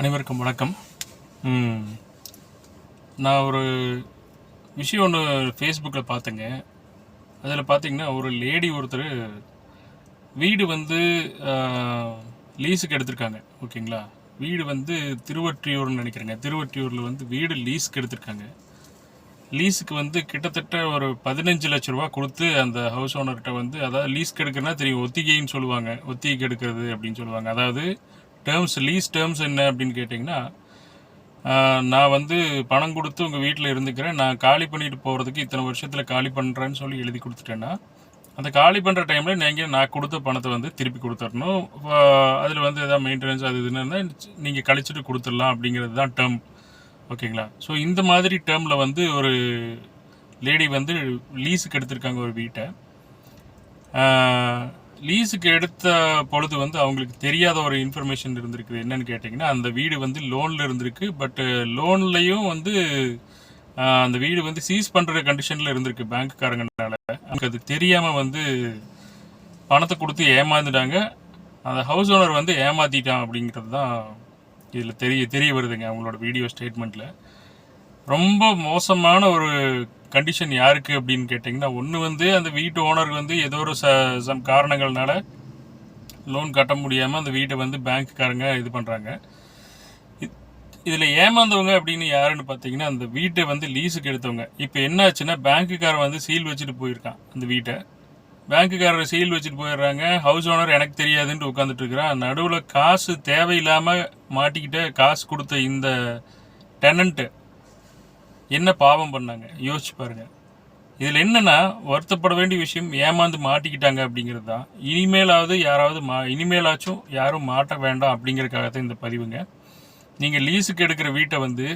அனைவருக்கும் வணக்கம். நான் ஒரு விஷயம் ஒன்று ஃபேஸ்புக்கில் பார்த்தேங்க. அதில் பார்த்தீங்கன்னா ஒரு லேடி ஒருத்தர் வீடு வந்து லீஸுக்கு எடுத்திருக்காங்க. ஓகேங்களா? வீடு வந்து திருவற்றியூர்னு நினைக்கிறேங்க. திருவற்றியூரில் வந்து வீடு லீஸுக்கு எடுத்திருக்காங்க. லீஸுக்கு வந்து கிட்டத்தட்ட ஒரு பதினஞ்சு லட்ச ரூபா கொடுத்து அந்த ஹவுஸ் ஓனர்கிட்ட வந்து அதாவது லீஸ்க்கு எடுக்கிறனா தெரியும் ஒத்திகைன்னு சொல்லுவாங்க. ஒத்திகைக்கு எடுக்கிறது அப்படின்னு சொல்லுவாங்க. அதாவது டேர்ம்ஸ் லீஸ் டேர்ம்ஸ் என்ன அப்படின்னு கேட்டிங்கன்னா நான் வந்து பணம் கொடுத்து உங்கள் வீட்டில் இருந்துக்கிறேன். நான் காலி பண்ணிட்டு போகிறதுக்கு இத்தனை வருஷத்தில் காலி பண்ணுறேன்னு சொல்லி எழுதி கொடுத்துட்டேன்னா அந்த காலி பண்ணுற டைமில் நீங்கள் நான் கொடுத்த பணத்தை வந்து திருப்பி கொடுத்துடணும் அதில் வந்து எதாவது மெயின்டெனன்ஸ் அது இதுன்னு நீங்கள் கழிச்சிட்டு கொடுத்துடலாம் அப்படிங்கிறது தான் டேர்ம் ஓகேங்களா? ஸோ இந்த மாதிரி டேர்மில் வந்து ஒரு லேடி வந்து லீஸுக்கு எடுத்திருக்காங்க ஒரு வீட்டை. லீஸுக்கு எடுத்த பொழுது வந்து அவங்களுக்கு தெரியாத ஒரு இன்ஃபர்மேஷன் இருந்திருக்குது என்னன்னு கேட்டிங்கன்னா அந்த வீடு வந்து லோனில் இருந்திருக்கு. பட்டு லோன்லையும் வந்து அந்த வீடு வந்து சீஸ் பண்ணுற கண்டிஷனில் இருந்திருக்கு பேங்க்குக்காரங்கனால. அவங்களுக்கு அது தெரியாமல் வந்து பணத்தை கொடுத்து ஏமாந்துட்டாங்க. அந்த ஹவுஸ் ஓனர் வந்து ஏமாத்திட்டான் அப்படிங்கிறது தான் இதில் தெரிய தெரிய வருதுங்க அவங்களோட வீடியோ ஸ்டேட்மெண்ட்டில் ரொம்ப மோசமான ஒரு கண்டிஷன் யாருக்கு அப்படின்னு கேட்டிங்கன்னா ஒன்று வந்து அந்த வீட்டு ஓனர் வந்து ஏதோ ஒரு ச சம் காரணங்கள்னால லோன் கட்ட முடியாமல் அந்த வீட்டை வந்து பேங்க்குக்காரங்க இது பண்ணுறாங்க இதில் ஏமாந்தவங்க அப்படின்னு யாருன்னு பார்த்தீங்கன்னா அந்த வீட்டை வந்து லீஸுக்கு எடுத்தவங்க. இப்போ என்ன ஆச்சுன்னா பேங்க்குக்காரன் வந்து சீல் வச்சுட்டு போயிருக்கான் அந்த வீட்டை. பேங்க்குக்காரர் சீல் வச்சுட்டு போயிடுறாங்க. ஹவுஸ் ஓனர் எனக்கு தெரியாதுன்ட்டு உட்காந்துட்டு இருக்கிறான். நடுவில் காசு தேவையில்லாமல் மாட்டிக்கிட்ட காசு கொடுத்த இந்த டெனண்ட்டு என்ன பாவம் பண்ணாங்க? யோசிச்சு பாருங்க. இதில் என்னென்னா வருத்தப்பட வேண்டிய விஷயம் ஏமாந்து மாட்டிக்கிட்டாங்க அப்படிங்கிறது தான். இனிமேலாவது யாராவது மா இனிமேலாச்சும் யாரும் மாட்ட வேண்டாம் அப்படிங்கறதுக்காக தான் இந்த பதிவுங்க. நீங்கள் லீஸுக்கு எடுக்கிற வீட்டை வந்து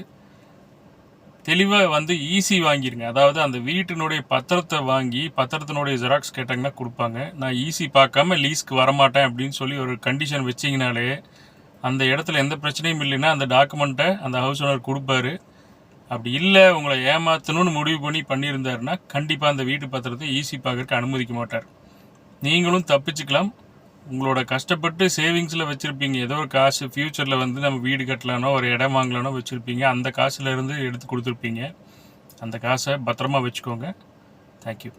தெளிவாக வந்து ஈஸி வாங்கிடுங்க அதாவது அந்த வீட்டினுடைய பத்திரத்தை வாங்கி பத்திரத்தினுடைய ஜெராக்ஸ் கேட்டாங்கன்னா கொடுப்பாங்க. நான் ஈஸி பார்க்காம லீஸ்க்கு வரமாட்டேன் அப்படின்னு சொல்லி ஒரு கண்டிஷன் வச்சிங்கனாலே அந்த இடத்துல எந்த பிரச்சனையும் இல்லைன்னா அந்த டாக்குமெண்ட்டை அந்த ஹவுஸ் ஓனர் கொடுப்பாரு. அப்படி இல்லை உங்களை ஏமாற்றணும்னு முடிவு பண்ணி பண்ணியிருந்தாருன்னா கண்டிப்பாக அந்த வீட்டு பத்திரத்தை ஈஸி பார்க்கறக்கு அனுமதிக்க மாட்டார். நீங்களும் தப்பிச்சுக்கலாம். உங்களோட கஷ்டப்பட்டு சேவிங்ஸில் வச்சுருப்பீங்க. ஏதோ ஒரு காசு ஃப்யூச்சரில் வந்து நம்ம வீடு கட்டலானோ ஒரு இடம் வாங்கலானோ வச்சுருப்பீங்க. அந்த காசுலேருந்து எடுத்து கொடுத்துருப்பீங்க. அந்த காசை பத்திரமா வச்சுக்கோங்க. தேங்க்யூ